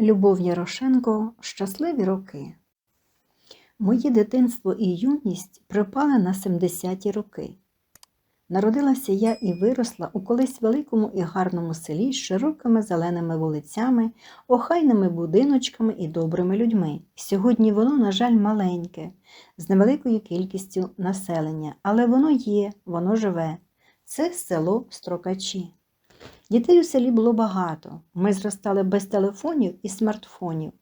Любов Ярошенко Щасливі роки. Моє дитинство і юність припали на 70-ті роки. Народилася я і виросла у колись великому і гарному селі з широкими зеленими вулицями, охайними будиночками і добрими людьми. Сьогодні воно, на жаль, маленьке, з невеликою кількістю населення, але воно є, воно живе. Це село Строкачі. Дітей у селі було багато. Ми зростали без телефонів і смартфонів.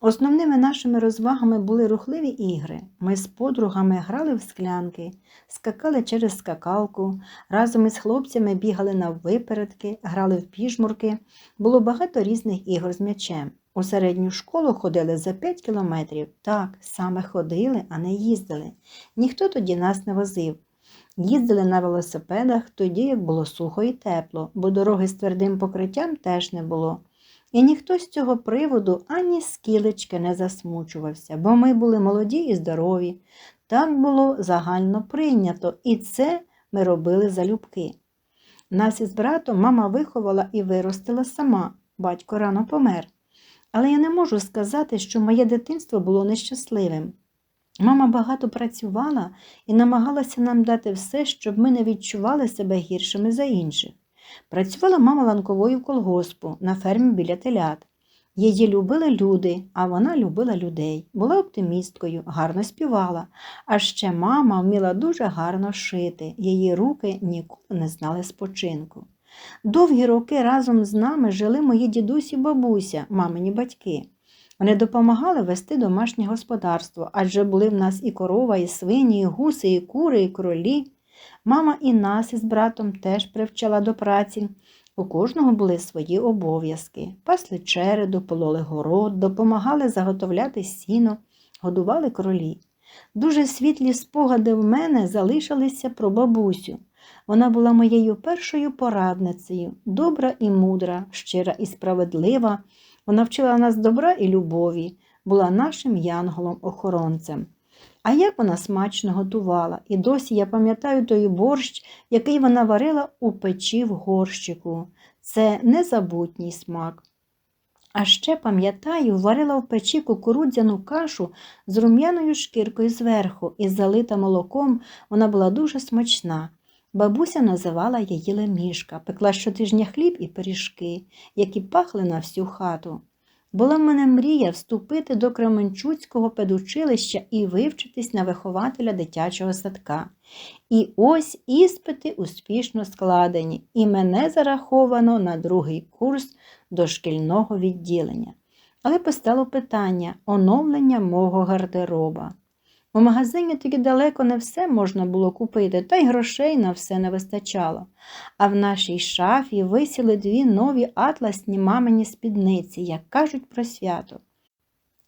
Основними нашими розвагами були рухливі ігри. Ми з подругами грали в склянки, скакали через скакалку, разом із хлопцями бігали на випередки, грали в піжмурки. Було багато різних ігор з м'ячем. У середню школу ходили за 5 кілометрів. Так, саме ходили, а не їздили. Ніхто тоді нас не возив. Їздили на велосипедах тоді, як було сухо і тепло, бо дороги з твердим покриттям теж не було. І ніхто з цього приводу ані скілечки не засмучувався, бо ми були молоді і здорові. Так було загально прийнято, і це ми робили залюбки. Нас із братом мама виховала і виростила сама, батько рано помер. Але я не можу сказати, що моє дитинство було нещасливим. Мама багато працювала і намагалася нам дати все, щоб ми не відчували себе гіршими за інших. Працювала мама ланковою колгоспу на фермі біля телят. Її любили люди, а вона любила людей, була оптимісткою, гарно співала. А ще мама вміла дуже гарно шити, її руки ніколи не знали спочинку. Довгі роки разом з нами жили мої дідусь і бабуся, мамині батьки. Вони допомагали вести домашнє господарство, адже були в нас і корова, і свині, і гуси, і кури, і кролі. Мама і нас із братом теж привчала до праці. У кожного були свої обов'язки. Пасли череду, пололи город, допомагали заготовляти сіно, годували кролі. Дуже світлі спогади в мене залишилися про бабусю. Вона була моєю першою порадницею, добра і мудра, щира і справедлива. Вона вчила нас добра і любові, була нашим янголом-охоронцем. А як вона смачно готувала, і досі я пам'ятаю той борщ, який вона варила у печі в горщику. Це незабутній смак. А ще, пам'ятаю, варила в печі кукурудзяну кашу з рум'яною шкіркою зверху і залита молоком вона була дуже смачна. Бабуся називала її лемішка, пекла щотижня хліб і пиріжки, які пахли на всю хату. Була в мене мрія вступити до Кременчуцького педучилища і вивчитись на вихователя дитячого садка. І ось іспити успішно складені, і мене зараховано на другий курс дошкільного відділення. Але постало питання оновлення мого гардероба. У магазині тоді далеко не все можна було купити, та й грошей на все не вистачало. А в нашій шафі висіли дві нові атласні мамині спідниці, як кажуть про свято.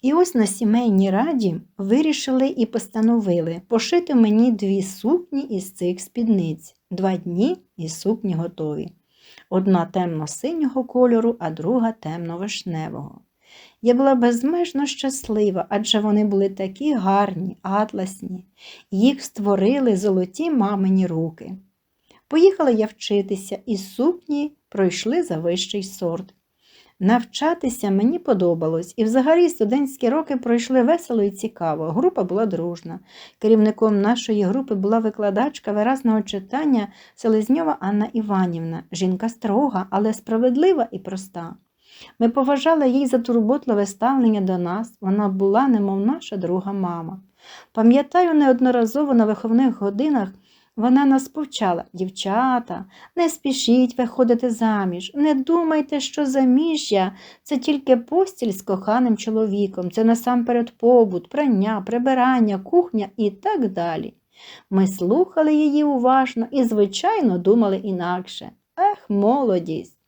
І ось на сімейній раді вирішили і постановили пошити мені дві сукні із цих спідниць. Два дні і сукні готові. Одна темно-синього кольору, а друга темно-вишневого. Я була безмежно щаслива, адже вони були такі гарні, атласні, їх створили золоті мамині руки. Поїхала я вчитися, і сукні пройшли за вищий сорт. Навчатися мені подобалось, і взагалі студентські роки пройшли весело і цікаво. Група була дружна. Керівником нашої групи була викладачка виразного читання Селезньова Анна Іванівна, жінка строга, але справедлива і проста. Ми поважали їй за турботливе ставлення до нас, вона була, немов наша друга мама. Пам'ятаю, неодноразово на виховних годинах вона нас повчала дівчата, не спішіть виходити заміж, не думайте, що заміжжя це тільки постіль з коханим чоловіком, це насамперед побут, прання, прибирання, кухня і так далі. Ми слухали її уважно і, звичайно, думали інакше. Ех, молодість!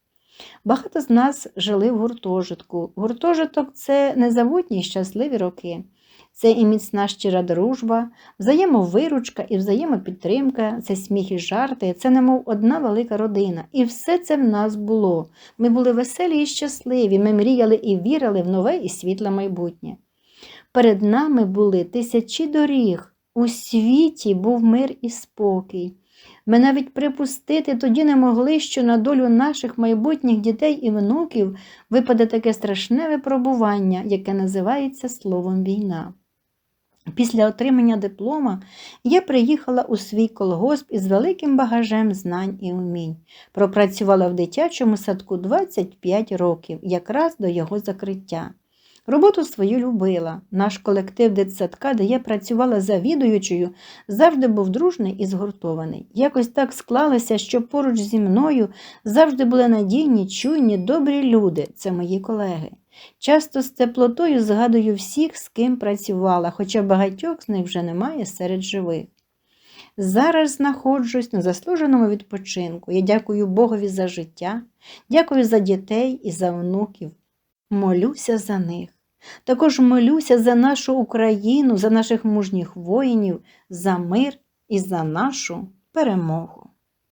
Багато з нас жили в гуртожитку. Гуртожиток це незабутні й щасливі роки. Це і міцна щира дружба, взаємовиручка і взаємопідтримка, це сміх і жарти, це немов одна велика родина. І все це в нас було. Ми були веселі і щасливі, ми мріяли і вірили в нове і світле майбутнє. Перед нами були тисячі доріг, у світі був мир і спокій. Ми навіть припустити тоді не могли, що на долю наших майбутніх дітей і внуків випаде таке страшне випробування, яке називається словом війна. Після отримання диплома я приїхала у свій колгосп із великим багажем знань і умінь. Пропрацювала в дитячому садку 25 років, якраз до його закриття. Роботу свою любила. Наш колектив дитсадка, де я працювала завідуючою, завжди був дружний і згуртований. Якось так склалося, що поруч зі мною завжди були надійні, чуйні, добрі люди це мої колеги. Часто з теплотою згадую всіх, з ким працювала, хоча багатьох з них вже немає серед живих. Зараз знаходжусь на заслуженому відпочинку. Я дякую Богові за життя, дякую за дітей і за внуків. Молюся за них. Також молюся за нашу Україну, за наших мужніх воїнів, за мир і за нашу перемогу.